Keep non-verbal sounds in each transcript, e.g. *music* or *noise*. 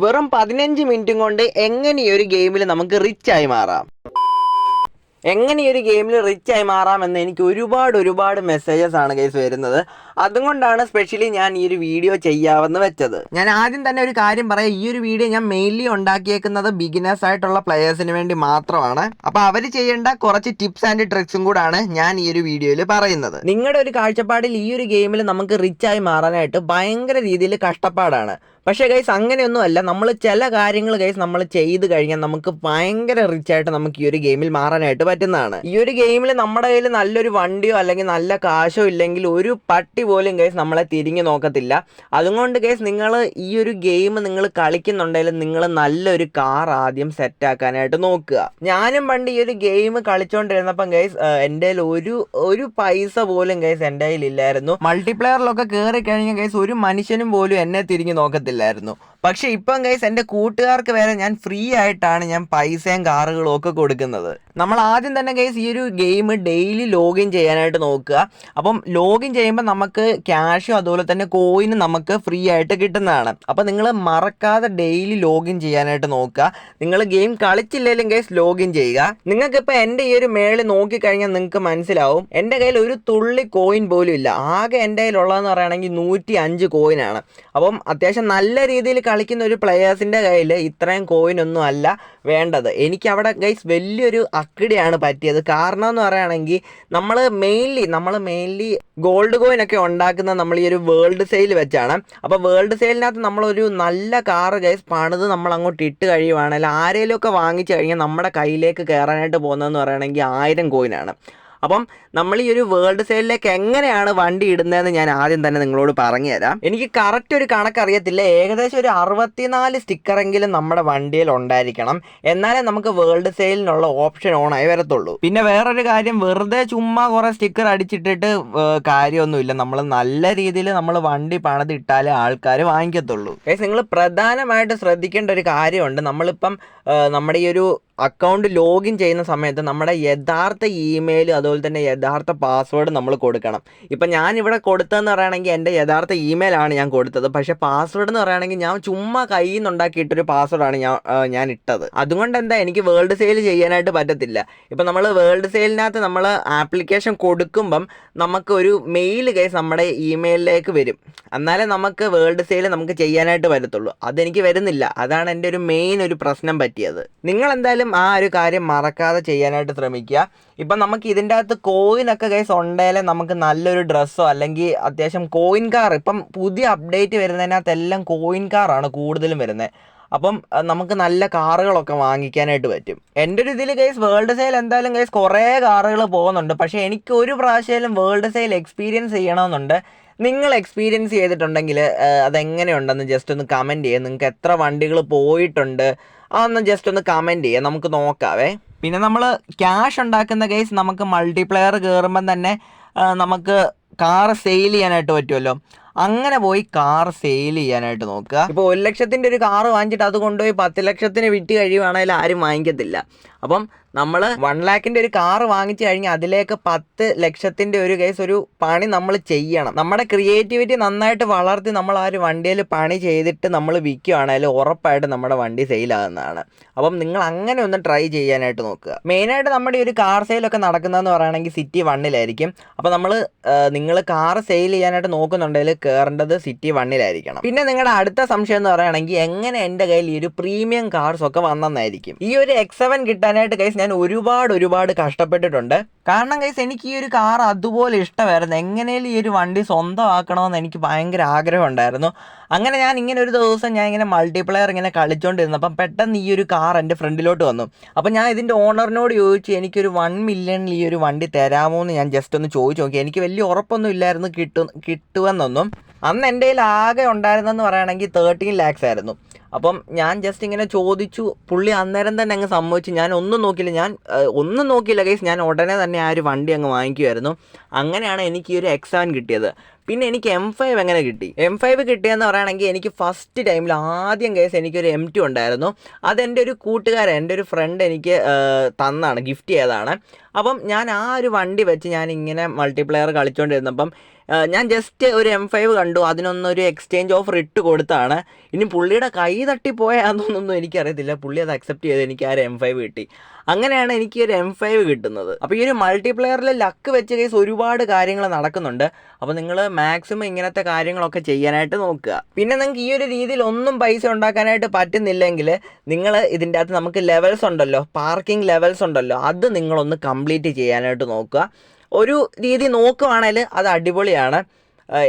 വെറും പതിനഞ്ച് മിനിറ്റും കൊണ്ട് എങ്ങനെ ഒരു ഗെയിമിൽ നമുക്ക് റിച്ച് ആയി മാറാം. എങ്ങനെ ഒരു ഗെയിമിൽ റിച്ച് ആയി മാറാമെന്ന് എനിക്ക് ഒരുപാട് ഒരുപാട് മെസ്സേജസ് ആണ് കേസ് വരുന്നത്. അതുകൊണ്ടാണ് സ്പെഷ്യലി ഞാൻ ഈ ഒരു വീഡിയോ ചെയ്യാമെന്ന് വെച്ചത്. ഞാൻ ആദ്യം തന്നെ ഒരു കാര്യം പറയാം. ഈ ഒരു വീഡിയോ ഞാൻ മെയിൻലി ഉണ്ടാക്കിയേക്കുന്നത് ബിഗിനേഴ്സ് ആയിട്ടുള്ള പ്ലെയേഴ്സിന് വേണ്ടി മാത്രമാണ്. അപ്പോൾ അവർ ചെയ്യേണ്ട കുറച്ച് ടിപ്സ് ആൻഡ് ട്രിക്സും കൂടാണ് ഞാൻ ഈ ഒരു വീഡിയോയിൽ പറയുന്നത്. നിങ്ങളുടെ ഒരു കാഴ്ചപ്പാടിൽ ഈ ഒരു ഗെയിമിൽ നമുക്ക് റിച്ച് ആയി മാറാനായിട്ട് ഭയങ്കര രീതിയിൽ കഷ്ടപ്പാടാണ്. പക്ഷേ ഗൈസ് അങ്ങനെയൊന്നും അല്ല നമ്മൾ ചില കാര്യങ്ങൾ ഗൈസ് നമ്മൾ ചെയ്ത് കഴിഞ്ഞാൽ നമുക്ക് ഭയങ്കര റിച്ച് ആയിട്ട് നമുക്ക് ഈ ഒരു ഗെയിമിൽ മാറാനായിട്ട് പറ്റുന്നതാണ്. ഈ ഒരു ഗെയിമിൽ നമ്മുടെ കയ്യിൽ നല്ലൊരു വണ്ടിയോ അല്ലെങ്കിൽ നല്ല കാശോ ഇല്ലെങ്കിൽ ഒരു പട്ടി പോലും ഗൈസ് നമ്മളെ തിരിഞ്ഞു നോക്കത്തില്ല. അതുകൊണ്ട് ഗൈസ് നിങ്ങൾ ഈ ഒരു ഗെയിം നിങ്ങൾ കളിക്കുന്നുണ്ടെങ്കിൽ നിങ്ങൾ നല്ലൊരു കാർ ആദ്യം സെറ്റ് ആക്കാനായിട്ട് നോക്കുക. ഞാനും പണ്ട് ഈ ഒരു ഗെയിം കളിച്ചുകൊണ്ടിരുന്നപ്പം ഗൈസ് എന്റെ കയ്യിൽ ഒരു ഒരു പൈസ പോലും ഗൈസ് എന്റെ കയ്യിൽ ഇല്ലായിരുന്നു. മൾട്ടിപ്ലെയറിലൊക്കെ കയറി കഴിഞ്ഞ ഗൈസ് ഒരു മനുഷ്യനും പോലും എന്നെ തിരിഞ്ഞു നോക്കത്തില്ലായിരുന്നു പക്ഷെ ഇപ്പം ഗൈസ് എന്റെ കൂട്ടുകാർക്ക് വരെ ഞാൻ ഫ്രീ ആയിട്ടാണ് ഞാൻ പൈസയും കാറുകളും ഒക്കെ കൊടുക്കുന്നത്. നമ്മൾ ആദ്യം തന്നെ ഗൈസ് ഈ ഒരു ഗെയിം ഡെയിലി ലോഗിൻ ചെയ്യാനായിട്ട് നോക്കുക. അപ്പം ലോഗിൻ ചെയ്യുമ്പോൾ നമുക്ക് ക്യാഷും അതുപോലെ തന്നെ കോയിനും നമുക്ക് ഫ്രീ ആയിട്ട് കിട്ടുന്നതാണ്. അപ്പം നിങ്ങൾ മറക്കാതെ ഡെയിലി ലോഗിൻ ചെയ്യാനായിട്ട് നോക്കുക. നിങ്ങൾ ഗെയിം കളിച്ചില്ലെങ്കിലും ഗൈസ് ലോഗിൻ ചെയ്യുക. നിങ്ങൾക്കിപ്പോൾ എന്റെ ഈ ഒരു മേളിൽ നോക്കിക്കഴിഞ്ഞാൽ നിങ്ങൾക്ക് മനസ്സിലാവും. എന്റെ കയ്യിൽ ഒരു തുള്ളി കോയിൻ പോലും ഇല്ല. ആകെ എന്റെ കയ്യിലുള്ളതെന്ന് പറയുകയാണെങ്കിൽ നൂറ്റി അഞ്ച് കോയിനാണ് അപ്പം അത്യാവശ്യം നല്ല രീതിയിൽ കളിക്കുന്ന ഒരു പ്ലെയേഴ്സിന്റെ കയ്യിൽ ഇത്രയും കോയിനൊന്നും അല്ല വേണ്ടത്. എനിക്ക് അവിടെ ഗൈസ് വലിയൊരു അക്കിടിയാണ് പറ്റിയത്. കാരണം എന്ന് പറയുകയാണെങ്കിൽ നമ്മൾ മെയിൻലി നമ്മൾ മെയിൻലി ഗോൾഡ് കോയിൻ ഒക്കെ ഉണ്ടാക്കുന്നത് നമ്മൾ ഈ ഒരു വേൾഡ് സെയിൽ വെച്ചാണ്. അപ്പോൾ വേൾഡ് സെയിലിനകത്ത് നമ്മളൊരു നല്ല കാറ് ഗൈസ് പണിത് നമ്മൾ അങ്ങോട്ട് ഇട്ട് കഴിയുവാണെങ്കിൽ ആരെങ്കിലും ഒക്കെ വാങ്ങിച്ചു കഴിഞ്ഞാൽ നമ്മുടെ കയ്യിലേക്ക് കയറാനായിട്ട് പോകുന്നതെന്ന് പറയുകയാണെങ്കിൽ ആയിരം കോയിനാണ് അപ്പം നമ്മൾ ഈ ഒരു വേൾഡ് സെയിലിലേക്ക് എങ്ങനെയാണ് വണ്ടി ഇടുന്നതെന്ന് ഞാൻ ആദ്യം തന്നെ നിങ്ങളോട് പറഞ്ഞുതരാം. എനിക്ക് കറക്റ്റ് ഒരു കണക്ക് അറിയത്തില്ല ഏകദേശം ഒരു അറുപത്തിനാല് സ്റ്റിക്കറെങ്കിലും നമ്മുടെ വണ്ടിയിൽ ഉണ്ടായിരിക്കണം. എന്നാലേ നമുക്ക് വേൾഡ് സെയിലിനുള്ള ഓപ്ഷൻ ഓൺ ആയി വരത്തുള്ളൂ. പിന്നെ വേറൊരു കാര്യം വെറുതെ ചുമ്മാ കുറെ സ്റ്റിക്കർ അടിച്ചിട്ടിട്ട് കാര്യമൊന്നുമില്ല. നമ്മൾ നല്ല രീതിയിൽ നമ്മൾ വണ്ടി പണിതിട്ടാലേ ആൾക്കാർ വാങ്ങിക്കത്തുള്ളൂ. നിങ്ങൾ പ്രധാനമായിട്ട് ശ്രദ്ധിക്കേണ്ട ഒരു കാര്യമുണ്ട്. നമ്മളിപ്പം നമ്മുടെ ഈ ഒരു അക്കൗണ്ട് ലോഗിൻ ചെയ്യുന്ന സമയത്ത് നമ്മുടെ യഥാർത്ഥ ഇമെയിൽ അതുപോലെ തന്നെ യഥാർത്ഥ പാസ്വേഡ് നമ്മൾ കൊടുക്കണം. ഇപ്പം ഞാൻ ഇവിടെ കൊടുത്തതെന്ന് പറയുകയാണെങ്കിൽ എന്റെ യഥാർത്ഥ ഇമെയിലാണ് ഞാൻ കൊടുത്തത്. പക്ഷേ പാസ്വേഡ് എന്ന് പറയുകയാണെങ്കിൽ ഞാൻ ചുമ്മാ കയ്യിൽ നിന്നുണ്ടാക്കിയിട്ടൊരു പാസ്വേഡാണ് ഞാൻ ഞാൻ ഇട്ടത്. അതുകൊണ്ട് എന്താ എനിക്ക് വേൾഡ് സെയിൽ ചെയ്യാനായിട്ട് പറ്റത്തില്ല. ഇപ്പം നമ്മൾ വേൾഡ് സെയിലിനകത്ത് നമ്മൾ ആപ്ലിക്കേഷൻ കൊടുക്കുമ്പം നമുക്ക് ഒരു മെയിൽ കേസ് നമ്മുടെ ഇമെയിലിലേക്ക് വരും. എന്നാലേ നമുക്ക് വേൾഡ് സെയിൽ നമുക്ക് ചെയ്യാനായിട്ട് പറ്റത്തുള്ളൂ. അതെനിക്ക് വരുന്നില്ല. അതാണ് എന്റെ ഒരു മെയിൻ ഒരു പ്രശ്നം പറ്റിയത്. നിങ്ങൾ എന്തായാലും ആ ഒരു കാര്യം മറക്കാതെ ചെയ്യാനായിട്ട് ശ്രമിക്കുക. ഇപ്പം നമുക്ക് ഇതിന്റെ അകത്ത് കോയിനൊക്കെ കേസ് ഉണ്ടെങ്കിൽ നമുക്ക് നല്ലൊരു ഡ്രസ്സോ അല്ലെങ്കിൽ അത്യാവശ്യം കോയിൻ കാർ ഇപ്പം പുതിയ അപ്ഡേറ്റ് വരുന്നതിനകത്ത് എല്ലാം കോയിൻ കാറാണ് കൂടുതലും വരുന്നത്. അപ്പം നമുക്ക് നല്ല കാറുകളൊക്കെ വാങ്ങിക്കാനായിട്ട് പറ്റും. എന്റെ ഒരു ഇതിൽ കേസ് വേൾഡ് സെയിൽ എന്തായാലും കേസ് കുറേ കാറുകൾ പോകുന്നുണ്ട്. പക്ഷേ എനിക്ക് ഒരു പ്രാവശ്യമായാലും വേൾഡ് സെയിൽ എക്സ്പീരിയൻസ് ചെയ്യണമെന്നുണ്ട്. നിങ്ങൾ എക്സ്പീരിയൻസ് ചെയ്തിട്ടുണ്ടെങ്കിൽ അതെങ്ങനെയുണ്ടെന്ന് ജസ്റ്റ് ഒന്ന് കമന്റ് ചെയ്യുക നിങ്ങൾക്ക് എത്ര വണ്ടികൾ പോയിട്ടുണ്ട് അതൊന്ന് ജസ്റ്റ് ഒന്ന് കമന്റ് ചെയ്യുക നമുക്ക് നോക്കാവേ. പിന്നെ നമ്മൾ ക്യാഷ് ഉണ്ടാക്കുന്ന കേസ് നമുക്ക് മൾട്ടിപ്ലെയർ കയറുമ്പം തന്നെ നമുക്ക് കാർ സെയിൽ ചെയ്യാനായിട്ട് പറ്റുമല്ലോ. അങ്ങനെ പോയി കാർ സെയിൽ ചെയ്യാനായിട്ട് നോക്കുക. ഇപ്പോൾ ഒരു ലക്ഷത്തിന്റെ ഒരു കാർ വാങ്ങിച്ചിട്ട് അത് കൊണ്ടുപോയി പത്ത് ലക്ഷത്തിന് വിറ്റ് കഴിയുവാണെങ്കിൽ ആരും വാങ്ങിക്കത്തില്ല. അപ്പം നമ്മൾ വൺ ലാക്കിന്റെ ഒരു കാർ വാങ്ങിച്ചു കഴിഞ്ഞാൽ അതിലേക്ക് പത്ത് ലക്ഷത്തിന്റെ ഒരു കേസ് ഒരു പണി നമ്മൾ ചെയ്യണം. നമ്മുടെ ക്രിയേറ്റിവിറ്റി നന്നായിട്ട് വളർത്തി നമ്മൾ ആ ഒരു വണ്ടിയിൽ പണി ചെയ്തിട്ട് നമ്മൾ വിൽക്കുകയാണെങ്കിൽ ഉറപ്പായിട്ട് നമ്മുടെ വണ്ടി സെയിലാകുന്നതാണ് അപ്പം നിങ്ങൾ അങ്ങനെ ഒന്ന് ട്രൈ ചെയ്യാനായിട്ട് നോക്കുക. മെയിനായിട്ട് നമ്മുടെ ഒരു കാർ സെയിലൊക്കെ നടക്കുന്നതെന്ന് പറയുകയാണെങ്കിൽ സിറ്റി വണ്ണിലായിരിക്കും അപ്പോൾ നമ്മൾ നിങ്ങൾ കാർ സെയിൽ ചെയ്യാനായിട്ട് നോക്കുന്നുണ്ടെങ്കിൽ കയറേണ്ടത് സിറ്റി വണ്ണിലായിരിക്കണം പിന്നെ നിങ്ങളുടെ അടുത്ത സംശയം എന്ന് പറയുകയാണെങ്കിൽ എങ്ങനെ എന്റെ കയ്യിൽ ഈ ഒരു പ്രീമിയം കാർസ് ഒക്കെ വന്നെന്നായിരിക്കും. ഈ ഒരു എക്സ് സെവൻ കിട്ടാനായിട്ട് കൈസ് ഞാൻ ഒരുപാട് ഒരുപാട് കഷ്ടപ്പെട്ടിട്ടുണ്ട്. കാരണം കൈസ് എനിക്ക് ഈ ഒരു കാർ അതുപോലെ ഇഷ്ടമായിരുന്നു. എങ്ങനെയും ഈ ഒരു വണ്ടി സ്വന്തമാക്കണമെന്ന് എനിക്ക് ഭയങ്കര ആഗ്രഹം ഉണ്ടായിരുന്നു അങ്ങനെ ഞാൻ ഇങ്ങനെ ഒരു ദിവസം ഞാൻ ഇങ്ങനെ മൾട്ടിപ്ലെയർ ഇങ്ങനെ കളിച്ചുകൊണ്ടിരുന്നപ്പം പെട്ടെന്ന് ഈ ഒരു കാർ എന്റെ ഫ്രണ്ടിലോട്ട് വന്നു. അപ്പം ഞാൻ ഇതിന്റെ ഓണറിനോട് ചോദിച്ചു എനിക്കൊരു വൺ മില്യണിൽ ഈ ഒരു വണ്ടി തരാമോ എന്ന് ഞാൻ ജസ്റ്റ് ഒന്ന് ചോദിച്ചു നോക്കി. എനിക്ക് വലിയ ഉറപ്പൊന്നും ഇല്ലായിരുന്നു കിട്ടും കിട്ടുമെന്നൊന്നും. അന്ന് എന്റെ കയ്യിൽ ആകെ ഉണ്ടായിരുന്നെന്ന് പറയുകയാണെങ്കിൽ തേർട്ടീൻ ലാക്സ് ആയിരുന്നു. അപ്പം ഞാൻ ജസ്റ്റ് ഇങ്ങനെ ചോദിച്ചു പുള്ളി അന്നേരം തന്നെ അങ്ങ് സമ്മതിച്ചു. ഞാൻ ഒന്നും നോക്കിയില്ല. ഞാൻ ഒന്നും നോക്കിയില്ല കേസ് ഞാൻ ഉടനെ തന്നെ ആ ഒരു വണ്ടി അങ്ങ് വാങ്ങിക്കുമായിരുന്നു അങ്ങനെയാണ് എനിക്ക് ഈ ഒരു എക്സാൻ കിട്ടിയത്. പിന്നെ എനിക്ക് എം ഫൈവ് എങ്ങനെ കിട്ടി? എം ഫൈവ് കിട്ടിയെന്ന് പറയുകയാണെങ്കിൽ എനിക്ക് ഫസ്റ്റ് ടൈമിൽ ആദ്യം കേസ് എനിക്കൊരു എം ടു ഉണ്ടായിരുന്നു. അതെന്റെ ഒരു കൂട്ടുകാരൻ എന്റെ ഒരു ഫ്രണ്ട് എനിക്ക് തന്നാണ് ഗിഫ്റ്റ് ചെയ്തതാണ്. അപ്പം ഞാൻ ആ ഒരു വണ്ടി വെച്ച് ഞാൻ ഇങ്ങനെ മൾട്ടിപ്ലെയർ കളിച്ചുകൊണ്ടിരുന്നപ്പം ഞാൻ ജസ്റ്റ് ഒരു എം ഫൈവ് കണ്ടു. അതിനൊന്നൊരു എക്സ്ചേഞ്ച് ഓഫർ ഇട്ട് കൊടുത്താണ്. ഇനി പുള്ളിയുടെ കൈ തട്ടിപ്പോയാന്നൊന്നൊന്നും എനിക്കറിയത്തില്ല. പുള്ളി അത് അക്സെപ്റ്റ് ചെയ്ത് എനിക്ക് ആ ഒരു എം ഫൈവ് കിട്ടി. അങ്ങനെയാണ് എനിക്ക് ഒരു എം ഫൈവ് കിട്ടുന്നത്. അപ്പോൾ ഈ ഒരു മൾട്ടിപ്ലെയറിൽ ലക്ക് വെച്ച് കേസ് ഒരുപാട് കാര്യങ്ങൾ നടക്കുന്നുണ്ട്. അപ്പോൾ നിങ്ങൾ മാക്സിമം ഇങ്ങനത്തെ കാര്യങ്ങളൊക്കെ ചെയ്യാനായിട്ട് നോക്കുക. പിന്നെ നിങ്ങൾക്ക് ഈ ഒരു രീതിയിൽ ഒന്നും പൈസ ഉണ്ടാക്കാനായിട്ട് പറ്റുന്നില്ലെങ്കിൽ നിങ്ങൾ ഇതിന്റെ അകത്ത് നമുക്ക് ലെവൽസ് ഉണ്ടല്ലോ. പാർക്കിംഗ് ലെവൽസ് ഉണ്ടല്ലോ. അത് നിങ്ങളൊന്ന് കംപ്ലീറ്റ് ചെയ്യാനായിട്ട് നോക്കുക. ഒരു രീതി നോക്കുവാണെങ്കിൽ അത് അടിപൊളിയാണ്.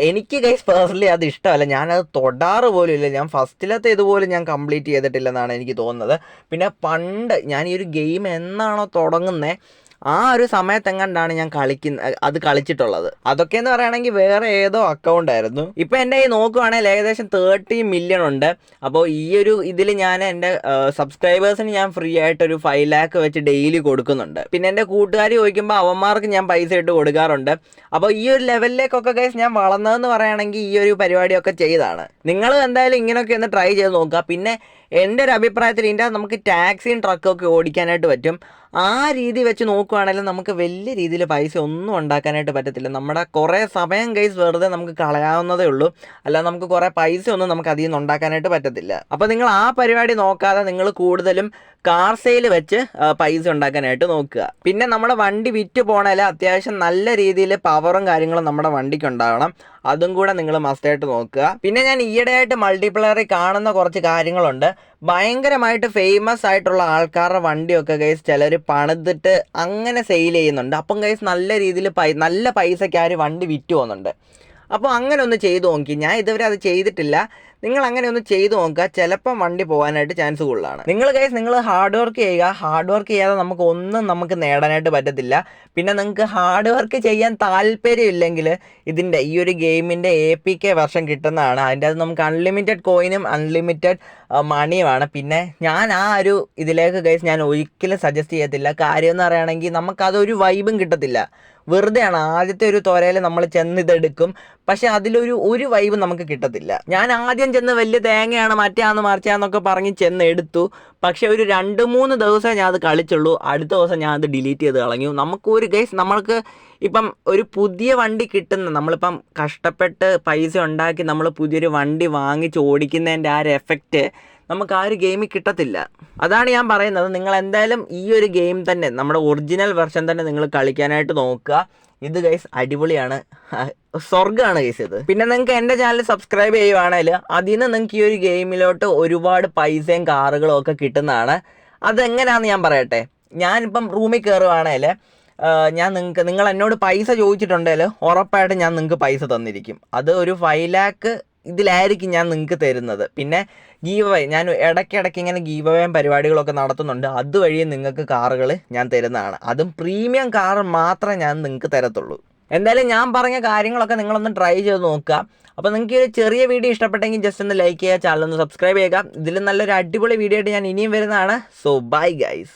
എനിക്ക് ഗൈസ് പേഴ്സണലി അത് ഇഷ്ടമല്ല. ഞാനത് തൊടാറ് പോലും ഇല്ല. ഞാൻ ഫസ്റ്റിലത്തെ ഇതുപോലും ഞാൻ കംപ്ലീറ്റ് ചെയ്തിട്ടില്ലെന്നാണ് എനിക്ക് തോന്നുന്നത്. പിന്നെ പണ്ട് ഞാൻ ഈ ഒരു ഗെയിം എന്നാണോ തുടങ്ങുന്നത് ആ ഒരു സമയത്തെങ്ങാണ്ടാണ് ഞാൻ കളിക്കുന്ന അത് കളിച്ചിട്ടുള്ളത്. അതൊക്കെ എന്ന് പറയുകയാണെങ്കിൽ വേറെ ഏതോ അക്കൗണ്ട് ആയിരുന്നു. ഇപ്പം എന്റെ ഈ നോക്കുവാണെങ്കിൽ ഏകദേശം തേർട്ടി മില്യൺ ഉണ്ട്. അപ്പോൾ ഈ ഒരു ഇതിൽ ഞാൻ എന്റെ സബ്സ്ക്രൈബേഴ്സിന് ഞാൻ ഫ്രീ ആയിട്ട് ഒരു ഫൈവ് ലാക്ക് വെച്ച് ഡെയിലി കൊടുക്കുന്നുണ്ട്. പിന്നെ എന്റെ കൂട്ടുകാർ ചോദിക്കുമ്പോൾ അവന്മാർക്ക് ഞാൻ പൈസ ഇട്ട് കൊടുക്കാറുണ്ട്. അപ്പോൾ ഈ ഒരു ലെവലിലേക്കൊക്കെ കേസ് ഞാൻ വളർന്നതെന്ന് പറയുകയാണെങ്കിൽ ഈ ഒരു പരിപാടിയൊക്കെ ചെയ്താണ് നിങ്ങൾ എന്തായാലും ഇങ്ങനെയൊക്കെ ഒന്ന് ട്രൈ ചെയ്ത് നോക്കുക. പിന്നെ എന്റെ ഒരു അഭിപ്രായത്തിൽ ഇതിന്റെ നമുക്ക് ടാക്സിയും ട്രക്കൊക്കെ ഓടിക്കാനായിട്ട് പറ്റും. ആ രീതി വെച്ച് നോക്കുകയാണെങ്കിലും നമുക്ക് വലിയ രീതിയിൽ പൈസ ഒന്നും ഉണ്ടാക്കാനായിട്ട് പറ്റത്തില്ല. നമ്മുടെ കുറേ സമയം കൈസ് വെറുതെ നമുക്ക് കളയാവുന്നതേ ഉള്ളൂ. അല്ലാതെ നമുക്ക് കുറേ പൈസ ഒന്നും നമുക്ക് അതിൽ നിന്ന് ഉണ്ടാക്കാനായിട്ട് പറ്റത്തില്ല. അപ്പോൾ നിങ്ങൾ ആ പരിപാടി നോക്കാതെ നിങ്ങൾ കൂടുതലും കാർ സെയിൽ വെച്ച് പൈസ ഉണ്ടാക്കാനായിട്ട് നോക്കുക. പിന്നെ നമ്മുടെ വണ്ടി വിറ്റ് പോകണേൽ അത്യാവശ്യം നല്ല രീതിയിൽ പവറും കാര്യങ്ങളും നമ്മുടെ വണ്ടിക്ക് ഉണ്ടാകണം അതും കൂടെ നിങ്ങൾ മസ്റ്റായിട്ട് നോക്കുക. പിന്നെ ഞാൻ ഈയിടെയായിട്ട് മൾട്ടിപ്ലെയറിൽ കാണുന്ന കുറച്ച് കാര്യങ്ങളുണ്ട്. ഭയങ്കരമായിട്ട് ഫേമസ് ആയിട്ടുള്ള ആൾക്കാരുടെ വണ്ടിയൊക്കെ ഗൈസ് ചിലർ പണിതിട്ട് അങ്ങനെ സെയിൽ ചെയ്യുന്നുണ്ട്. അപ്പം ഗൈസ് നല്ല രീതിയിൽ പൈ നല്ല പൈസയ്ക്ക് ആര് വണ്ടി വിറ്റ് പോകുന്നുണ്ട്. അപ്പോൾ അങ്ങനെ ഒന്ന് ചെയ്തു നോക്കി. ഞാൻ ഇതുവരെ അത് ചെയ്തിട്ടില്ല. നിങ്ങൾ അങ്ങനെ ഒന്ന് ചെയ്തു നോക്കുക. ചിലപ്പം വണ്ടി പോകാനായിട്ട് ചാൻസ് കൂടുതലാണ്. നിങ്ങൾ ഗൈസ് നിങ്ങൾ ഹാർഡ് വർക്ക് ചെയ്യുക. ഹാർഡ് വർക്ക് ചെയ്യാതെ നമുക്ക് ഒന്നും നമുക്ക് നേടാനായിട്ട് പറ്റത്തില്ല. പിന്നെ നിങ്ങൾക്ക് ഹാർഡ് വർക്ക് ചെയ്യാൻ താല്പര്യമില്ലെങ്കിൽ ഇതിന്റെ ഈ ഒരു ഗെയിമിന്റെ എ പി കെ വർഷം കിട്ടുന്നതാണ്. അതിന്റെ അത് നമുക്ക് അൺലിമിറ്റഡ് കോയിനും അൺലിമിറ്റഡ് മണിയുമാണ്. പിന്നെ ഞാൻ ആ ഒരു ഇതിലേക്ക് ഗൈസ് ഞാൻ ഒരിക്കലും സജസ്റ്റ് ചെയ്യത്തില്ല. കാര്യം എന്ന് പറയുകയാണെങ്കിൽ നമുക്കതൊരു വൈബും കിട്ടത്തില്ല. വെറുതെയാണ് ആദ്യത്തെ ഒരു തൊരയിൽ നമ്മൾ ചെന്ന് ഇതെടുക്കും. പക്ഷെ അതിലൊരു ഒരു വൈബ് നമുക്ക് കിട്ടത്തില്ല. ഞാൻ ആദ്യം ചെന്ന് വലിയ തേങ്ങയാണ് മറ്റാന്ന് മറിച്ചാന്നൊക്കെ പറഞ്ഞ് ചെന്ന് എടുത്തു. പക്ഷെ ഒരു രണ്ട് മൂന്ന് ദിവസമേ ഞാൻ അത് കളിച്ചുള്ളൂ. അടുത്ത ദിവസം ഞാൻ അത് ഡിലീറ്റ് ചെയ്ത് കളഞ്ഞു. നമുക്ക് ഒരു ഗൈസ് നമ്മൾക്ക് ഇപ്പം ഒരു പുതിയ വണ്ടി കിട്ടുന്ന നമ്മളിപ്പം കഷ്ടപ്പെട്ട് പൈസ ഉണ്ടാക്കി നമ്മൾ പുതിയൊരു വണ്ടി വാങ്ങിച്ച് ഓടിക്കുന്നതിന്റെ ആ ഒരു എഫക്റ്റ് നമുക്ക് ആ ഒരു ഗെയിമിൽ കിട്ടത്തില്ല. അതാണ് ഞാൻ പറയുന്നത്. നിങ്ങൾ എന്തായാലും ഈ ഒരു ഗെയിം തന്നെ നമ്മുടെ ഒറിജിനൽ വെർഷൻ തന്നെ നിങ്ങൾ കളിക്കാനായിട്ട് നോക്കുക. ഇത് ഗൈസ് അടിപൊളിയാണ്. *laughs* സ്വർഗമാണ് ഗൈസ് ഇത്. പിന്നെ നിങ്ങൾക്ക് എന്റെ ചാനൽ സബ്സ്ക്രൈബ് ചെയ്യുവാണെങ്കിൽ അതിൽ നിന്ന് നിങ്ങൾക്ക് ഈ ഒരു ഗെയിമിലോട്ട് ഒരുപാട് പൈസയും കാറുകളും ഒക്കെ കിട്ടുന്നതാണ്. അതെങ്ങനെയാണെന്ന് ഞാൻ പറയട്ടെ. ഞാനിപ്പം റൂമിൽ കയറുവാണെങ്കിൽ ഞാൻ നിങ്ങൾക്ക് നിങ്ങൾ എന്നോട് പൈസ ചോദിച്ചിട്ടുണ്ടെങ്കിൽ ഉറപ്പായിട്ടും ഞാൻ നിങ്ങൾക്ക് പൈസ തന്നിരിക്കും. അത് ഒരു ഫൈവ് ലാക്ക് ഇതിലായിരിക്കും ഞാൻ നിങ്ങൾക്ക് തരുന്നത്. പിന്നെ ഗീവ് അവേ ഞാൻ ഇടയ്ക്കിടയ്ക്ക് ഇങ്ങനെ ഗീവ് അവേ പരിപാടികളൊക്കെ നടത്തുന്നുണ്ട്. അതുവഴി നിങ്ങൾക്ക് കാറുകൾ ഞാൻ തരുന്നതാണ്. അതും പ്രീമിയം കാർ മാത്രമേ ഞാൻ നിങ്ങൾക്ക് തരത്തുള്ളൂ. എന്തായാലും ഞാൻ പറഞ്ഞ കാര്യങ്ങളൊക്കെ നിങ്ങളൊന്ന് ട്രൈ ചെയ്ത് നോക്കുക. അപ്പോൾ നിങ്ങൾക്ക് ഒരു ചെറിയ വീഡിയോ ഇഷ്ടപ്പെട്ടെങ്കിൽ ജസ്റ്റ് ഒന്ന് ലൈക്ക് ചെയ്യുക ചാനൽ ഒന്ന് സബ്സ്ക്രൈബ് ചെയ്യുക. ഇതിൽ നല്ലൊരു അടിപൊളി വീഡിയോ ആയിട്ട് ഞാൻ ഇനിയും വരുന്നതാണ്. So bye guys